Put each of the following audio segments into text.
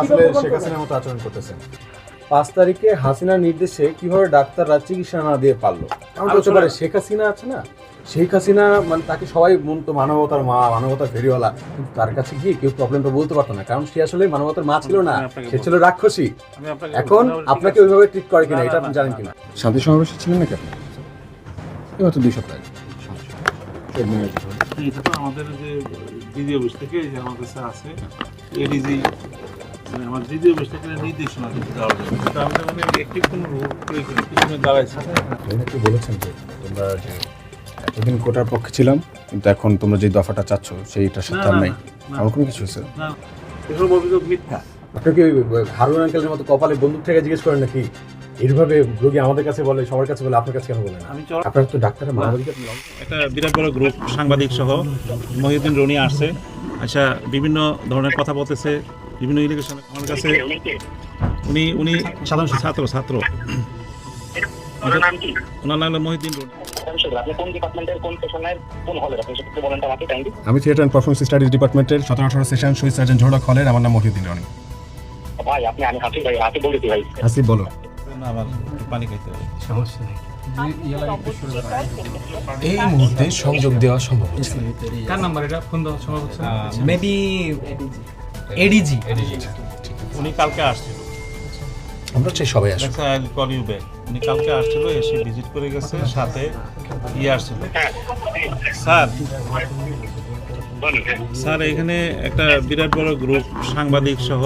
আসলে শেখ হাসিনার মতো আচরণ করতেছেন। পাঁচ তারিখে হাসিনার নির্দেশে কীভাবে ডাক্তাররা চিকিৎসা না দিয়ে পারল? পারে শেখ হাসিনা আছে না? শেখ হাসিনা মানে তাকে সবাই মনত মানবতার মা মানবতার ফেরিওয়ালা। কিন্তু তার কাছে গিয়ে কেউ প্রবলেমটা বলতে পারতো না কারণ সে আসলে মানবতার মা ছিল না। সে ছিল রাক্ষসী। এখন আপনাকে ওইভাবে ট্রিট করে কিনা এটা আপনি জানেন কিনা? শান্তি সমাবেশে ছিলেন নাকি আপনি? এবার তো দুই সপ্তাহ এটা তো আমাদের যে দিদি অফিস থেকে যে কাছে আছে এডিজি আমার দিদি অফিস নির্দেশনা দিতে দেওয়া হবে কিন্তু আমরা মানে একটি কোনো রোগ পিছনে দাঁড়াইছি আপনি বলেছেন যে তোমরা এতদিন কোটার পক্ষে ছিলাম কিন্তু এখন তোমরা যে দফাটা চাচ্ছ সেইটার সাথে নাই। আমার কোনো কিছু হয়েছে? না এসব অভিযোগ মিথ্যা। আপনাকে হারুন আঙ্কেলের মতো কপালে বন্দুক থেকে জিজ্ঞেস করেন নাকি? এইভাবে রোগী আমাদের কাছে বলে সবার কাছে বলে আপনার কাছে কেন বলে আমি আপনার তো একটা বিরাট বড় গ্রুপ সাংবাদিক সহ মহিউদ্দিন রনি আসছে। আচ্ছা বিভিন্ন ধরনের কথা বলতেছে। বিভিন্ন ইলিগেশন আমার কাছে উনি উনি সাধারণ ছাত্র ছাত্র। ওনার নাম কি? ওনার নাম হলো মহিউদ্দিন রনি। আপনি কোন ডিপার্টমেন্টের কোন সেশনের কোন হলের আপনি সেটা বলেন তো আমাকে কাইন্ডলি আমি থিয়েটার অ্যান্ড পারফরমেন্স স্টাডিজ ডিপার্টমেন্টের সতেরো আঠারো সেশন শহীদ সার্জন ঝোড়ক হলের আমার নাম মহিউদ্দিন রনি। ভাই আপনি আমি হাসি ভাই হাসি বলেছি ভাই। হাসিব বলো। না আমার পানি খাইতে হবে। এই মুহূর্তে সংযোগ দেওয়া সম্ভব কার নাম্বার এটা? ফোন দেওয়া সম্ভব মেবি এডিজি। উনি কালকে আসছিল। আমরা চাই সবাই আসুক। দেখছে আই কল ইউ ব্যাক উনি কালকে আসছিল এসে ভিজিট করে গেছে সাথে ইয়ে আসছিল। স্যার স্যার এখানে একটা বিরাট বড় গ্রুপ সাংবাদিক সহ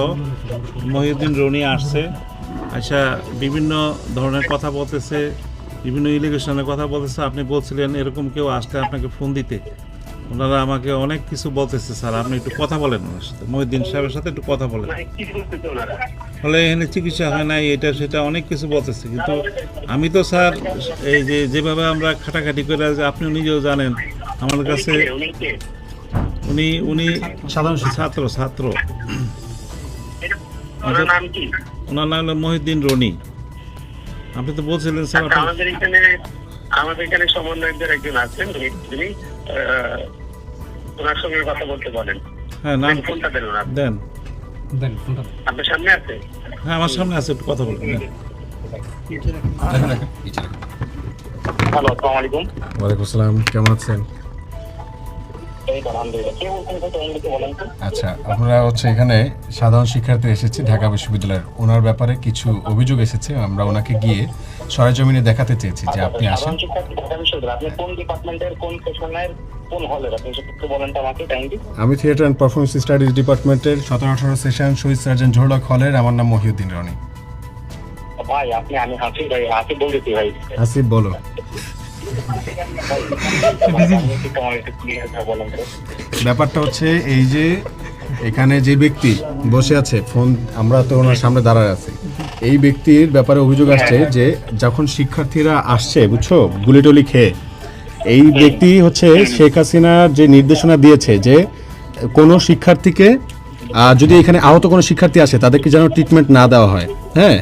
মহিউদ্দিন রনি আসছে। আচ্ছা বিভিন্ন ধরনের কথা বলতেছে বিভিন্ন ইলিগেশনের কথা বলতেছে। আপনি বলছিলেন এরকম কেউ আসলে আপনাকে ফোন দিতে। ওনারা আমাকে অনেক কিছু বলতেছে স্যার। আপনি একটু কথা বলেন ওনার সাথে। মহিউদ্দিন সাহেবের সাথে একটু কথা বলেন। ওনারা? ফলে এখানে চিকিৎসা হয় নাই এটা সেটা অনেক কিছু বলতেছে। কিন্তু আমি তো স্যার এই যে যেভাবে আমরা খাটাখাটি করে যে আপনি নিজেও জানেন আমার কাছে উনি উনি সাধারণ ছাত্র ছাত্র। ওনার নাম হলো মহিউদ্দিন রনি। আপনি তো বলছিলেন স্যার আচ্ছা, আমাদের এখানে আমাদের এখানে সমন্বয়কদের একজন আছেন আহ, ওনার সঙ্গে কথা বলতে বলেন। হ্যাঁ নাম ফোনটা দেন ওনার। দেন। দেন ফোনটা আপনার সামনে আছে? হ্যাঁ আমার সামনে আছে একটু কথা বলবেন হ্যালো আসসালামু আলাইকুম। ওয়ালাইকুম আসসালাম কেমন আছেন? আচ্ছা আমরা হচ্ছে এখানে সাধারণ শিক্ষার্থী এসেছি ঢাকা বিশ্ববিদ্যালয়ের। ওনার ব্যাপারে কিছু অভিযোগ এসেছে আমরা ওনাকে গিয়ে সরেজমিনে দেখাতে চেয়েছি যে আপনি আসেন। বিশ্ববিদ্যালয় আপনি কোন ডিপার্টমেন্টের কোন সেশনের কোন হলের? আপনি সেটা একটু বলেন তো আমাকে কাইন্ডলি আমি থিয়েটার অ্যান্ড পারফরমেন্স স্টাডিজ ডিপার্টমেন্টের সতেরো আঠারো সেশন শহীদ সার্জন ঝোড়ক হলের আমার নাম মহিউদ্দিন রনি। ভাই আপনি আমি হাসি ভাই হাসি বলেছি ভাই। আসিফ বলো। ব্যাপারটা হচ্ছে এই যে এখানে যে ব্যক্তি বসে আছে ফোন আমরা তো ওনার সামনে দাঁড়ায় আছি এই ব্যক্তির ব্যাপারে অভিযোগ আসছে যে যখন শিক্ষার্থীরা আসছে বুঝছ গুলি টুলি খেয়ে এই ব্যক্তি হচ্ছে শেখ হাসিনার যে নির্দেশনা দিয়েছে যে কোনো শিক্ষার্থীকে যদি এখানে আহত কোনো শিক্ষার্থী আসে তাদেরকে যেন ট্রিটমেন্ট না দেওয়া হয় হ্যাঁ?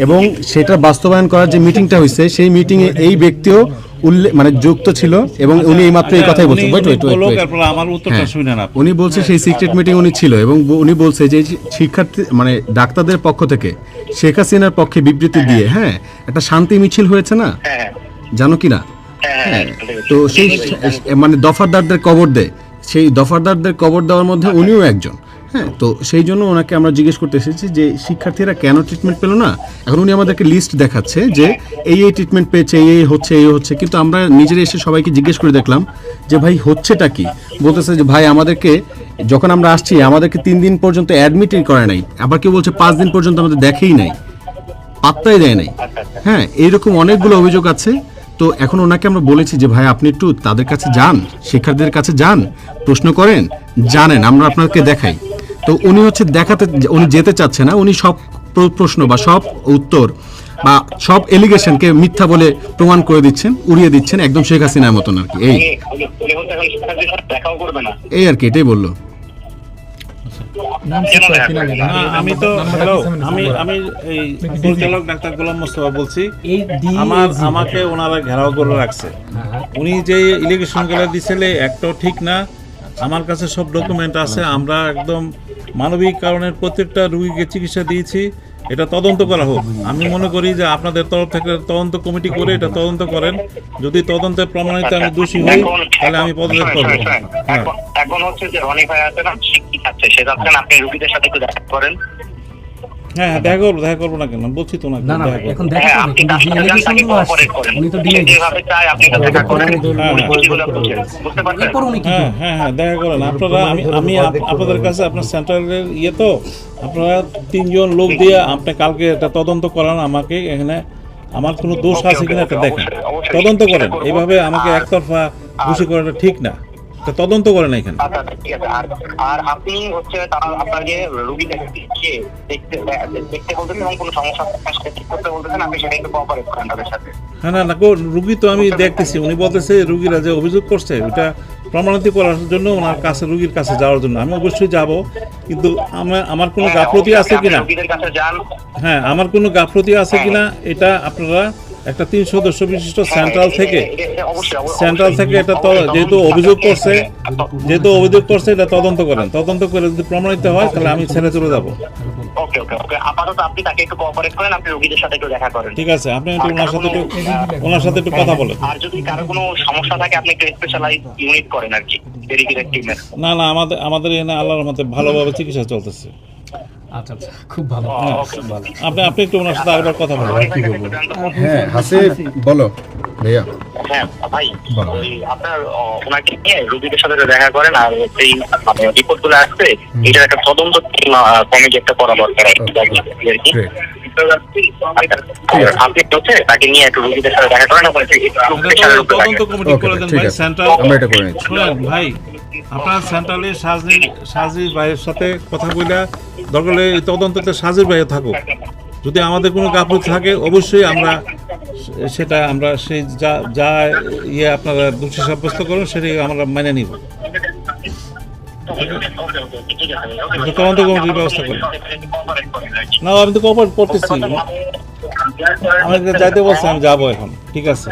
এবং সেটা বাস্তবায়ন করার যে মিটিংটা হয়েছে সেই মিটিংয়ে এই ব্যক্তিও উল্লেখ মানে যুক্ত ছিল এবং উনি এইমাত্র এই কথাই বলছেন। বলুক, wait. এরপর আমার উত্তরটা হ্যাঁ। শুনেন আপনি। উনি বলছে সেই সিক্রেট মিটিং উনি ছিল এবং উনি বলছে যে শিক্ষার্থী মানে ডাক্তারদের পক্ষ থেকে শেখ হাসিনার পক্ষে বিবৃতি দিয়ে হ্যাঁ। একটা শান্তি মিছিল হয়েছে না? হ্যাঁ জানো কি না? হ্যাঁ হ্যাঁ তো সেই মানে দফারদারদের কবর দেয়। সেই দফারদারদের কবর দেওয়ার মধ্যে উনিও একজন। হ্যাঁ তো সেই জন্য ওনাকে আমরা জিজ্ঞেস করতে এসেছি যে শিক্ষার্থীরা কেন ট্রিটমেন্ট পেল না? এখন উনি আমাদেরকে লিস্ট দেখাচ্ছে যে এই এই ট্রিটমেন্ট পেয়েছে, এই এই হচ্ছে এই হচ্ছে। কিন্তু আমরা নিজেরা এসে সবাইকে জিজ্ঞেস করে দেখলাম যে ভাই, হচ্ছেটা কি? বলতেছে যে ভাই, আমাদেরকে যখন আমরা আসছি, আমাদেরকে তিন দিন পর্যন্ত অ্যাডমিটই করে নাই। আবার কেউ বলছে পাঁচ দিন পর্যন্ত আমাদের দেখেই নাই, পাত্তাই দেয় নাই। হ্যাঁ এইরকম অনেকগুলো অভিযোগ আছে। তো এখন ওনাকে আমরা বলেছি যে ভাই, আপনি একটু তাদের কাছে যান, শিক্ষার্থীদের কাছে যান, প্রশ্ন করেন, জানেন, আমরা আপনাকে দেখাই। তো উনি হচ্ছে দেখাতে উনি যেতে চাচ্ছে না উনি সব প্রশ্ন বা সব উত্তর বা সব এলিগেশনকে মিথ্যা বলে প্রমাণ করে দিচ্ছেন উড়িয়ে দিচ্ছেন একদম শেখ হাসিনার মতন আর কি এই। এই আর কি এটাই বলল। আমি তো হ্যালো আমি আমি এই পরিচালক ডাক্তার গোলাম মোস্তফা বলছি। আমার আমাকে ওনারা ঘেরাও করে রাখছে। উনি যে ইলিগেশনগুলো দিছিলে একটাও ঠিক না আমার কাছে সব ডকুমেন্ট আছে আমরা একদম মানবিক কারণের প্রত্যেকটা রুগীকে চিকিৎসা দিয়েছি এটা তদন্ত করা হোক। আমি মনে করি যে আপনাদের তরফ থেকে তদন্ত কমিটি করে এটা তদন্ত করেন। যদি তদন্তে প্রমাণিত আমি দোষী হই তাহলে আমি পদত্যাগ করব। হ্যাঁ। এখন- হচ্ছে যে রনি ভাই আছে না কি সে যাচ্ছেন আপনি রুগীদের সাথে একটু দেখা করেন। হ্যাঁ হ্যাঁ, দেখা করব দেখা করব না কেন? বলছি তো না। এখন হ্যাঁ। উনি তো হ্যাঁ, হ্যাঁ। হ্যাঁ? হ্যাঁ। হ্যাঁ দেখা করেন। আপনারা আমি আমি আপনাদের কাছে আপনার সেন্ট্রালের ইয়ে তো আপনারা তিনজন লোক দিয়ে আপনি কালকে এটা তদন্ত করান আমাকে এখানে আমার কোনো দোষ আছে কিনা দেখেন। তদন্ত করেন। এইভাবে আমাকে একতরফা দোষী করাটা ঠিক না। তদন্ত করেন এখানে? আচ্ছা আচ্ছা, ঠিক আছে। আর আর আপনি হচ্ছে তারা আপনাকে রুগী দেখতে দেখতে দেখতে বলতেছেন এবং কোনো সমস্যা ঠিক করতে বলতেছেন আপনি সেটা একটু কোঅপারেট করেন তাদের সাথে। হ্যাঁ না না রুগী তো আমি দেখতেছি। উনি বলতেছে রুগীরা যে অভিযোগ করছে ওটা প্রমাণিত করার জন্য ওনার কাছে রুগীর কাছে যাওয়ার জন্য। আমি অবশ্যই যাব কিন্তু আমার আমার কোনো হ্যাঁ, গাফলতি আছে কিনা? হ্যাঁ আমার কোনো গাফলতি আছে কিনা এটা আপনারা একটা তিন সদস্য বিশিষ্ট সেন্ট্রাল থেকে সেন্ট্রাল থেকে এটা যেহেতু অভিযোগ করছে যেহেতু অভিযোগ করছে এটা তদন্ত করেন। তদন্ত করে যদি প্রমাণিত হয় তাহলে আমি ছেড়ে চলে যাব। ওকে ওকে ওকে। আপাতত আপনি তাকে একটু কোঅপারেট করেন আপনি রোগীদের সাথে একটু দেখা করেন। ঠিক আছে আপনি একটু ওনার সাথে একটু ওনার সাথে একটু কথা বলেন। আর যদি কারও কোনো সমস্যা থাকে আপনি একটু স্পেশালাইজ ইউনিট করেন আর কি না না আমাদের আমাদের এখানে আল্লাহর মতে ভালোভাবে চিকিৎসা চলতেছে। আচ্ছা আচ্ছা খুব ভালো আপনি আপনি একটু ওনার সাথে আরেকবার কথা বলেন। হ্যাঁ হাসিফ বলো ভাইয়া। হ্যাঁ ভাই ওই আপনার ওনাকে নিয়ে রোগীদের সাথে দেখা করেন আর সেই রিপোর্টগুলো আসছে এটার একটা তদন্ত কমিটি একটা করা দরকার আর কি, কি। আপনি হচ্ছে তাকে নিয়ে একটু রোগীদের সাথে দেখা করেন এবং একটু প্রেশারের উপরে তদন্ত কমিটি করে দেন ভাই সেন্ট্রাল আমরা এটা করে নিচ্ছি ভাই আপনার সেন্ট্রালে সাজি সাজি ভাইয়ের সাথে কথা বলে দরকার এই তদন্ততে সাজির ভাইও থাকুক। যদি আমাদের কোনো গাফলতি থাকে, অবশ্যই আমরা সেটা আমরা সেই যা যা ইয়ে আপনারা দোষী সাব্যস্ত করুন সেটাই আমরা মেনে নিব। তদন্ত কমিটির ব্যবস্থা করি না, আমি তো কপার করতেছি আমাকে যাইতে বলছে, আমি যাব এখন। ঠিক আছে?